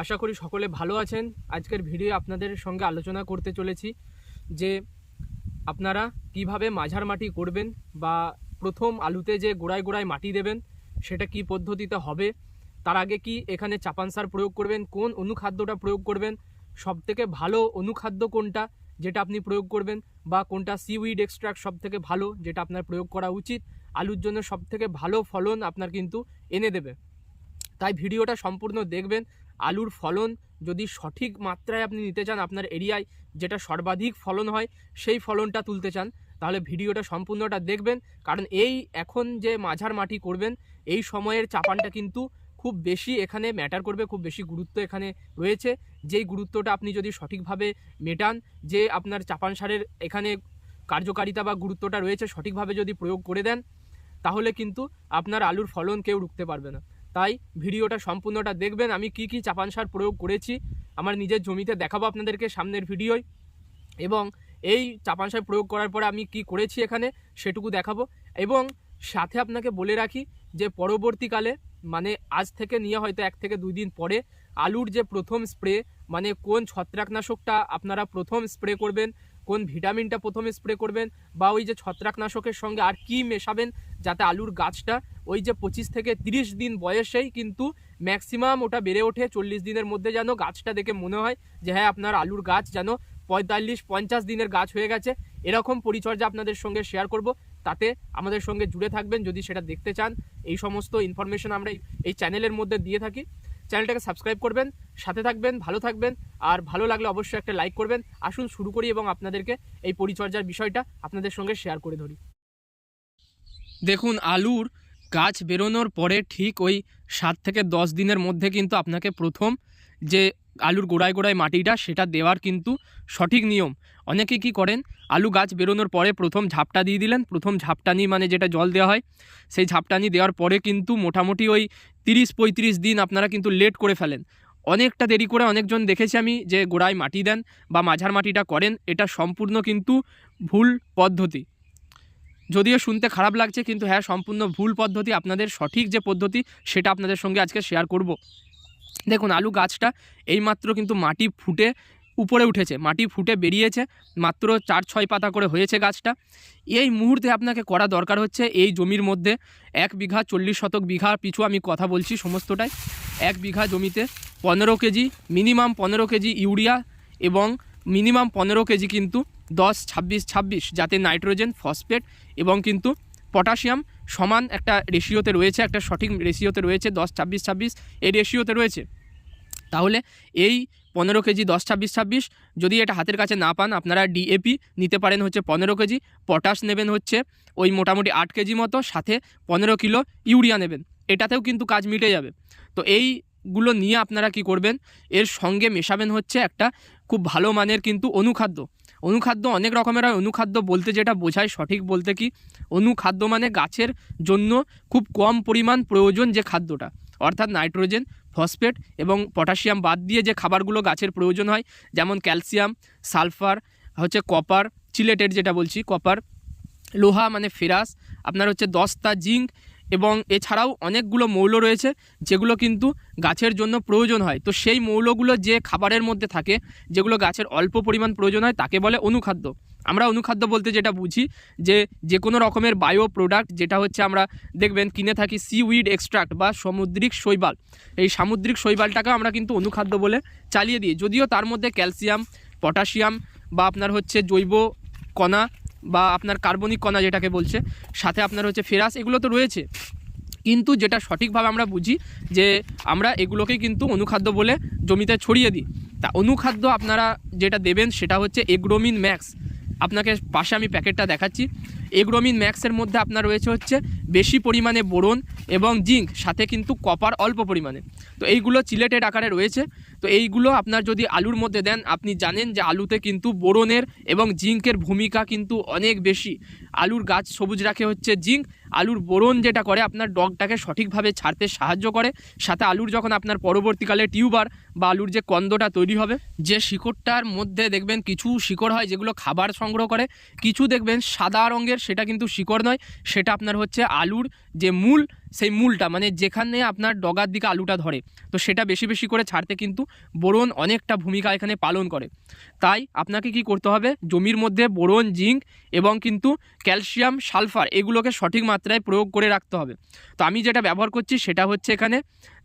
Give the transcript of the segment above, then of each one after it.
আশা করি সকলে ভালো আছেন। আজকের ভিডিও আপনাদের সঙ্গে আলোচনা করতে চলেছি যে আপনারা কীভাবে মাঝার মাটি করবেন বা প্রথম আলুতে যে গোড়ায় গোড়ায় মাটি দেবেন, সেটা কি পদ্ধতিতে হবে, তার আগে কি এখানে চাপান সার প্রয়োগ করবেন, কোন অনুখাদ্যটা প্রয়োগ করবেন সব থেকে ভালো অনুখাদ্য কোনটা যেটা আপনি প্রয়োগ করবেন, বা কোনটা সিউইড এক্সট্রাক্ট সব থেকে ভালো যেটা আপনার প্রয়োগ করা উচিত, আলুর জন্য সব থেকে ভালো ফলন আপনার কিন্তু এনে দেবে। তাই ভিডিওটা সম্পূর্ণ দেখবেন আলুর ফলন যদি সঠিক মাত্রায় আপনি নিতে চান আপনার এরিয়ায় যেটা সর্বাধিক ফলন হয় সেই ফলনটা তুলতে চান, তাহলে ভিডিওটা সম্পূর্ণটা দেখবেন। কারণ এই এখন যে মাঝার মাটি করবেন, এই সময়ের চাপানটা কিন্তু খুব বেশি এখানে ম্যাটার করবে, খুব বেশি গুরুত্ব এখানে রয়েছে। যেই গুরুত্বটা আপনি যদি সঠিকভাবে মেটান, যে আপনার চাপান সারের এখানে কার্যকারিতা বা গুরুত্বটা রয়েছে, সঠিকভাবে যদি প্রয়োগ করে দেন, তাহলে কিন্তু আপনার আলুর ফলন কেউ রুখতে পারবে না। তাই ভিডিওটা সম্পূর্ণটা দেখবেন। আমি কি কি চাপান সার প্রয়োগ করেছি, আমার নিজের জমিতে দেখাবো আপনাদেরকে সামনের ভিডিওয়। এবং এই চাপান সার প্রয়োগ করার পরে আমি কি করেছি এখানে সেটুকু দেখাবো। এবং সাথে আপনাকে বলে রাখি যে পরবর্তীকালে মানে আজ থেকে নিয়ে হয়তো এক থেকে দুই দিন পরে, আলুর যে প্রথম স্প্রে মানে কোন ছত্রাকনাশকটা আপনারা প্রথম স্প্রে করবেন কোন ভিটামিনটা প্রথমে স্প্রে করবেন বা ওই যে ছত্রাকনাশকের সঙ্গে আর কি মেশাবেন যাতে আলুর গাছটা ওই যে পঁচিশ থেকে তিরিশ দিন বয়সেই কিন্তু ম্যাক্সিমাম ওটা বেড়ে ওঠে। চল্লিশ দিনের মধ্যে যেন গাছটা দেখে মনে হয় যে হ্যাঁ আপনার আলুর গাছ যেন পঁয়তাল্লিশ, পঞ্চাশ দিনের গাছ হয়ে গেছে। এরকম পরিচর্যা আপনাদের সঙ্গে শেয়ার করব। তাতে আমাদের সঙ্গে জুড়ে থাকবেন। যদি সেটা দেখতে চান, এই সমস্ত ইনফরমেশন আমরা এই চ্যানেলের মধ্যে দিয়ে থাকি। চ্যানেলটাকে সাবস্ক্রাইব করবেন, সাথে থাকবেন, ভালো থাকবেন, আর ভালো লাগলে অবশ্যই একটা লাইক করবেন। আসুন, শুরু করি এবং আপনাদেরকে এই পরিচর্যার বিষয়টা আপনাদের সঙ্গে শেয়ার করে ধরি। দেখুন, আলুর গাছ বেরোনোর পরে ঠিক ওই সাত থেকে দশ দিনের মধ্যে কিন্তু আপনাকে প্রথম যে আলুর গোড়ায় গোড়ায় মাটিটা, সেটা দেওয়ার কিন্তু সঠিক নিয়ম। অনেকে কি করেন? আলু গাছ বেরোনোর পরে প্রথম ঝাপটা দিয়ে দিলেন। প্রথম ঝাপটানি মানে যেটা জল দেওয়া হয়, সেই ঝাপটানি দেওয়ার পরে কিন্তু মোটামুটি ওই তিরিশ পঁয়ত্রিশ দিন আপনারা কিন্তু লেট করে ফেলেন। অনেকটা দেরি করে অনেকজন দেখেছি আমি যে গোড়ায় মাটি দেন বা মাঝার মাটিটা করেন, এটা সম্পূর্ণ কিন্তু ভুল পদ্ধতি। যদিও শুনতে খারাপ লাগছে, কিন্তু হ্যাঁ সম্পূর্ণ ভুল পদ্ধতি, আপনাদের সঠিক যে পদ্ধতি, সেটা আপনাদের সঙ্গে আজকে শেয়ার করব। দেখুন, আলু গাছটা এইমাত্র কিন্তু মাটি ফুটে উপরে উঠেছে, মাটি ফুটে বেরিয়েছে, মাত্র চার ছয় পাতা করে হয়েছে গাছটা। এই মুহূর্তে আপনাকে করা দরকার হচ্ছে, এই জমির মধ্যে এক বিঘা চল্লিশ শতক বিঘা পিছু আমি কথা বলছি সমস্তটাই। এক বিঘা জমিতে পনেরো কেজি, মিনিমাম পনেরো কেজি ইউরিয়া এবং মিনিমাম পনেরো কেজি কিন্তু দশ, ছাব্বিশ ছাব্বিশ, যাতে নাইট্রোজেন, ফসফেট এবং কিন্তু পটাশিয়াম সমান একটা রেশিওতে রয়েছে, একটা সঠিক রেশিওতে রয়েছে, দশ, ছাব্বিশ ছাব্বিশ, এই রেশিওতে রয়েছে। তাহলে এই পনেরো কেজি দশ, ছাব্বিশ ছাব্বিশ, যদি এটা হাতের কাছে না পান, আপনারা ডিএপি নিতে পারেন হচ্ছে পনেরো কেজি, পটাশ নেবেন হচ্ছে ওই মোটামুটি আট কেজি মতো, সাথে পনেরো কিলো ইউরিয়া নেবেন। এটাতেও কিন্তু কাজ মিটে যাবে। তো এইগুলো নিয়ে আপনারা কি করবেন? এর সঙ্গে মেশাবেন হচ্ছে একটা খুব ভালো মানের কিন্তু অনুখাদ্য। অনুখাদ্য অনেক রকমের হয়। অনুখাদ্য বলতে যেটা বোঝায় সঠিক বলতে কি? অনুখাদ্য মানে গাছের জন্য খুব কম পরিমাণ প্রয়োজন যে খাদ্যটা। অর্থাৎ নাইট্রোজেন, ফসফেট এবং পটাশিয়াম বাদ দিয়ে যে খাবারগুলো গাছের প্রয়োজন হয়, যেমন ক্যালসিয়াম, সালফার, হচ্ছে কপার, চিলেটেড যেটা বলছি, কপার, লোহা মানে ফেরাস, আপনার হচ্ছে দস্তা, জিঙ্ক এবং এছাড়াও অনেকগুলো মৌল রয়েছে, যেগুলো কিন্তু গাছের জন্য প্রয়োজন হয়। তো সেই মৌলগুলো যে খাবারের মধ্যে থাকে, যেগুলো গাছের অল্প পরিমাণ প্রয়োজন হয়, তাকে বলে অনুখাদ্য। আমরা অনুখাদ্য বলতে যেটা বুঝি, যে যে কোনো রকমের বায়ো প্রোডাক্ট যেটা হচ্ছে আমরা দেখবেন কিনে থাকি সি উইড এক্সট্রাক্ট বা সামুদ্রিক শৈবাল। এই সামুদ্রিক শৈবালটাকে আমরা কিন্তু অনুখাদ্য বলে চালিয়ে দিই। যদিও তার মধ্যে ক্যালসিয়াম পটাশিয়াম বা আপনার হচ্ছে জৈব কণা বা আপনার কার্বনিক কণা যেটাকে বলছে, সাথে আপনার হচ্ছে ফেরাস, এগুলো তো রয়েছে। কিন্তু যেটা সঠিকভাবে আমরা বুঝি যে আমরা এগুলোকে কিন্তু অনুখাদ্য বলে জমিতে ছড়িয়ে দিই। তা অনুখাদ্য আপনারা যেটা দেবেন সেটা হচ্ছে এগ্রোমিন ম্যাক্স। আপনাকে পাশে আমি প্যাকেটটা দেখাচ্ছি। এগ্রোমিন ম্যাক্সের মধ্যে আপনার রয়েছে হচ্ছে বেশি পরিমাণে বোরন এবং জিঙ্ক, সাথে কিন্তু কপার অল্প পরিমাণে। তো এইগুলো চিলেটেড আকারে রয়েছে। তো এইগুলো আপনার যদি আলুর মধ্যে দেন, আপনি জানেন যে আলুতে কিন্তু বোরনের এবং জিঙ্কের ভূমিকা কিন্তু অনেক বেশি। আলুর গাছ সবুজ রাখে হচ্ছে জিঙ্ক আলুর বোরন যেটা করে আপনার ডগটাকে সঠিকভাবে ছাড়তে সাহায্য করে, সাথে আলুর যখন আপনার পরবর্তীকালে টিউবার বা আলুর যে কন্দটা তৈরি হবে, যে শিকড়টার মধ্যে দেখবেন কিছু শিকড় হয় যেগুলো খাবার সংগ্রহ করে, কিছু দেখবেন সাদা রঙের, সেটা কিন্তু শিকড় নয়, সেটা আপনার হচ্ছে আলুর যে মূল, সেই মূলটা মানে যেখানে আপনার ডগার দিকে আলুটা ধরে, তো সেটা বেশি বেশি করে ছাড়তে কিন্তু বোরন অনেকটা ভূমিকা এখানে পালন করে। তাই আপনাকে কি করতে হবে? জমির মধ্যে বোরন, জিঙ্ক এবং কিন্তু ক্যালসিয়াম, সালফার এগুলোকে সঠিক মাত্রায় প্রয়োগ করে রাখতে হবে। তো আমি যেটা ব্যবহার করছি সেটা হচ্ছে এখানে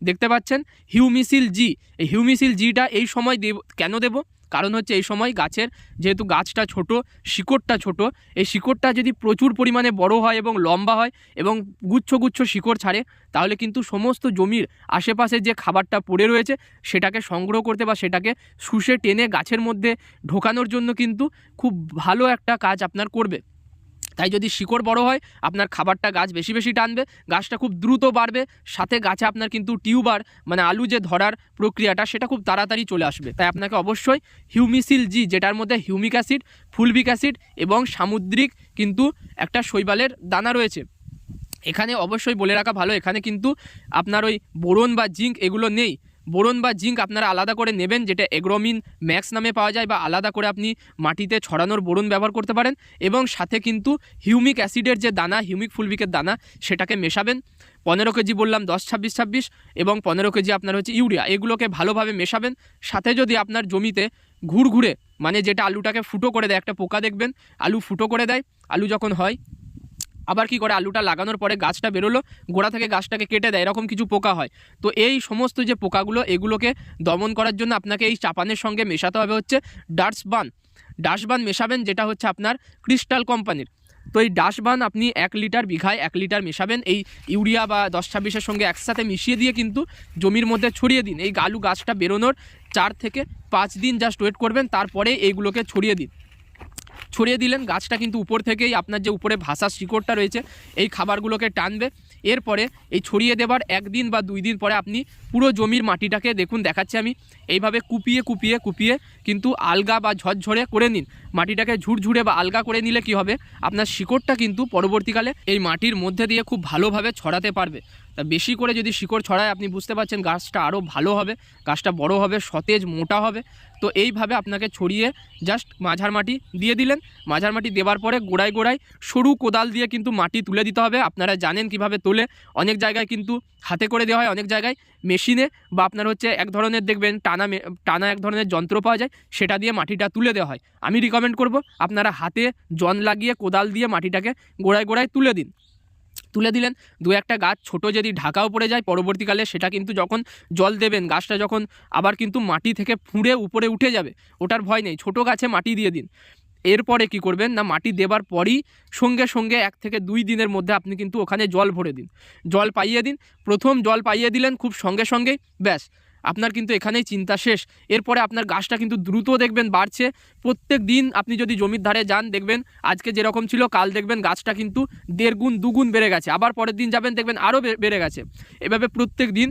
দেখতে পাচ্ছেন হিউমিসিল জি। এই হিউমিসিল জিটা এই সময় দেব, কেন দেব? কারণ হচ্ছে এই সময় গাছের যেহেতু গাছটা ছোট, শিকড়টা ছোট, এই শিকড়টা যদি প্রচুর পরিমাণে বড় হয় এবং লম্বা হয় এবং গুচ্ছ গুচ্ছ শিকড় ছাড়ে, তাহলে কিন্তু সমস্ত জমির আশেপাশে যে খাবারটা পড়ে রয়েছে সেটাকে সংগ্রহ করতে বা সেটাকে শুষে টেনে গাছের মধ্যে ঢোকানোর জন্য কিন্তু খুব ভালো একটা কাজ আপনার করবে। তাই যদি শিকড় বড় হয়, আপনার খাবারটা গাছ বেশি বেশি টানবে, গাছটা খুব দ্রুত বাড়বে, সাথে গাছে আপনার কিন্তু টিউবার মানে আলু যে ধরার প্রক্রিয়াটা, সেটা খুব তাড়াতাড়ি চলে আসবে। তাই আপনাকে অবশ্যই হিউমিসিল জি, যেটার মধ্যে হিউমিক অ্যাসিড ফুলবিক অ্যাসিড এবং সামুদ্রিক কিন্তু একটা শৈবালের দানা রয়েছে। এখানে অবশ্যই বলে রাখা ভালো, এখানে কিন্তু আপনার ওই বোরন বা জিঙ্ক এগুলো নেই। বোরন বা জিঙ্ক আপনারা আলাদা করে নেবেন, যেটা এগ্রোমিন ম্যাক্স নামে পাওয়া যায় বা আলাদা করে আপনি মাটিতে ছড়ানোর বোরন ব্যবহার করতে পারেন এবং সাথে কিন্তু হিউমিক অ্যাসিডের যে দানা, হিউমিক ফুলবিকের দানা, সেটাকে মেশাবেন। পনেরো কেজি বললাম, দশ ছাব্বিশ ছাব্বিশ এবং পনেরো কেজি আপনার হচ্ছে ইউরিয়া, এগুলোকে ভালোভাবে মেশাবেন। সাথে যদি আপনার জমিতে ঘুর ঘুরে মানে যেটা আলুটাকে ফুটো করে দেয়, একটা পোকা দেখবেন, আলু ফুটো করে দেয়, আলু যখন হয় আবার কি করে আলুটা লাগানোর পরে গাছটা বেরোলো, গোড়া থেকে গাছটাকে কেটে দেয়, এরকম কিছু পোকা হয়। তো এই সমস্ত যে পোকাগুলো, এগুলোকে দমন করার জন্য আপনাকে এই চাপানের সঙ্গে মেশাতে হবে হচ্ছে ডার্সবান ডাসবান মেশাবেন, যেটা হচ্ছে আপনার ক্রিস্টাল কোম্পানির। তো এই ডাসবান আপনি এক লিটার বিঘায় এক লিটার মেশাবেন, এই ইউরিয়া বা দশ ছাব্বিশের সঙ্গে একসাথে মিশিয়ে দিয়ে কিন্তু জমির মধ্যে ছড়িয়ে দিন। এই আলু গাছটা বেরোনোর চার থেকে পাঁচ দিন জাস্ট ওয়েট করবেন, তারপরে এইগুলোকে ছড়িয়ে দিন। ছড়িয়ে দিলেন। গাছটা কিন্তু উপর থেকেই আপনার যে উপরে ভাষা শিকড়টা রয়েছে, এই খাবারগুলোকে টানবে। এরপরে এই ছড়িয়ে দেবার একদিন বা দুই দিন পরে আপনি পুরো জমির মাটিটাকে দেখুন, দেখাচ্ছি আমি। এইভাবে কুপিয়ে কুপিয়ে কুপিয়ে কিন্তু আলগা বা ঝরঝরে করে নিন। মাটিটাকে ঝুরঝুরে বা আলগা করে নিলে কি হবে? আপনার শিকড়টা কিন্তু পরবর্তীকালে এই মাটির মধ্যে দিয়ে খুব ভালোভাবে ছড়াতে পারবে। তা বেশি করে যদি শিকড় ছড়ায়, আপনি বুঝতে পারছেন গাছটা আরও ভালো হবে, গাছটা বড় হবে, সতেজ মোটা হবে। তো এইভাবে আপনাকে ছড়িয়ে জাস্ট মাঝার মাটি দিয়ে দিলেন। মাঝার মাটি দেওয়ার পরে গোড়ায় গোড়ায় সরু কোদাল দিয়ে কিন্তু মাটি তুলে দিতে হবে। আপনারা জানেন কীভাবে তোলে। অনেক জায়গায় কিন্তু হাতে করে দেওয়া হয়, অনেক জায়গায় মেশিনে বা আপনার হচ্ছে এক ধরনের দেখবেন টানা টানা এক ধরনের যন্ত্র পাওয়া যায়, সেটা দিয়ে মাটিটা তুলে দেওয়া হয়। আমি রিকমেন্ড করব, আপনারা হাতে জন লাগিয়ে কোদাল দিয়ে মাটিটাকে গোড়ায় গোড়ায় তুলে দিন। তুলে দিলেন। দু একটা গাছ ছোট যদি ঢাকাও পড়ে যায়, পরবর্তীকালে সেটা কিন্তু যখন জল দেবেন, গাছটা যখন আবার কিন্তু মাটি থেকে ফুঁড়ে উপরে উঠে যাবে, ওটার ভয় নেই। ছোট গাছে মাটি দিয়ে দিন। এরপরে কি করবেন না, মাটি দেবার পরই সঙ্গে সঙ্গে এক থেকে দুই দিনের মধ্যে আপনি কিন্তু ওখানে জল ভরে দিন। জল পাইয়ে দিন। প্রথম জল পাইয়ে দিলেন খুব সঙ্গে সঙ্গেই, ব্যাস। আপনার কিন্তু এখানেই চিন্তা শেষ। এরপরে আপনার গাছটা কিন্তু দ্রুত দেখবেন বাড়ছে। প্রত্যেক দিন আপনি যদি জমির ধারে যান, দেখবেন আজকে যেরকম ছিল, কাল দেখবেন গাছটা কিন্তু দেড় গুণ দুগুণ বেড়ে গেছে। আবার পরের দিন যাবেন, দেখবেন আরও বেড়ে গেছে। এভাবে প্রত্যেক দিন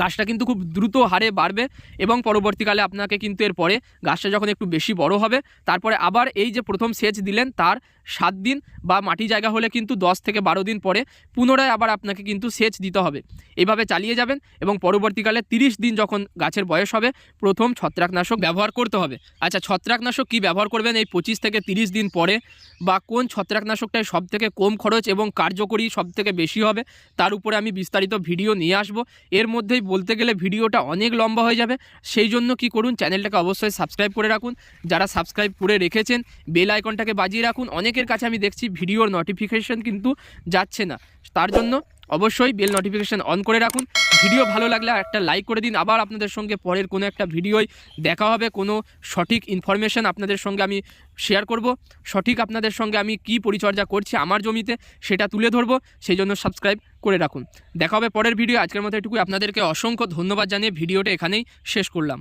গাছটা কিন্তু খুব দ্রুত হারে বাড়বে এবং পরবর্তীকালে আপনাকে কিন্তু এরপরে গাছটা যখন একটু বেশি বড় হবে, তারপরে আবার এই যে প্রথম সেচ দিলেন, তার সাত দিন বা মাটি জায়গা হলে কিন্তু দশ থেকে বারো দিন পরে পুনরায় আবার আপনাকে কিন্তু সেচ দিতে হবে। এভাবে চালিয়ে যাবেন এবং পরবর্তীকালে তিরিশ দিন যখন গাছের বয়স হবে, প্রথম ছত্রাকনাশক ব্যবহার করতে হবে। আচ্ছা ছত্রাকনাশক কি ব্যবহার করবেন এই পঁচিশ থেকে তিরিশ দিন পরে? বা কোন ছত্রাকনাশকটাই সব থেকে কম খরচ এবং কার্যকরী সব থেকে বেশি হবে? তার উপরে আমি বিস্তারিত ভিডিও নিয়ে আসব। এর মধ্যেই বলতে গেলে ভিডিওটা অনেক লম্বা হয়ে যাবে। সেই জন্য কি করুন, চ্যানেলটাকে অবশ্যই সাবস্ক্রাইব করে রাখুন। যারা সাবস্ক্রাইব করে রেখেছেন, বেল আইকনটাকে বাজিয়ে রাখুন। অনেকের কাছে আমি দেখছি ভিডিওর নোটিফিকেশন কিন্তু যাচ্ছে না। তার জন্য অবশ্যই বেল নোটিফিকেশান অন করে রাখুন। ভিডিও ভালো লাগলে একটা লাইক করে দিন। আবার আপনাদের সঙ্গে পরের কোনো একটা ভিডিওয় দেখা হবে, কোনো সঠিক ইনফরমেশান আপনাদের সঙ্গে আমি শেয়ার করব। সঠিক আপনাদের সঙ্গে আমি কি পরিচর্যা করছি আমার জমিতে সেটা তুলে ধরবো। সেই জন্য সাবস্ক্রাইব করে রাখুন। দেখা হবে পরের ভিডিও। আজকের মতো এটুকুই। আপনাদেরকে অসংখ্য ধন্যবাদ জানিয়ে ভিডিওটা এখানেই শেষ করলাম।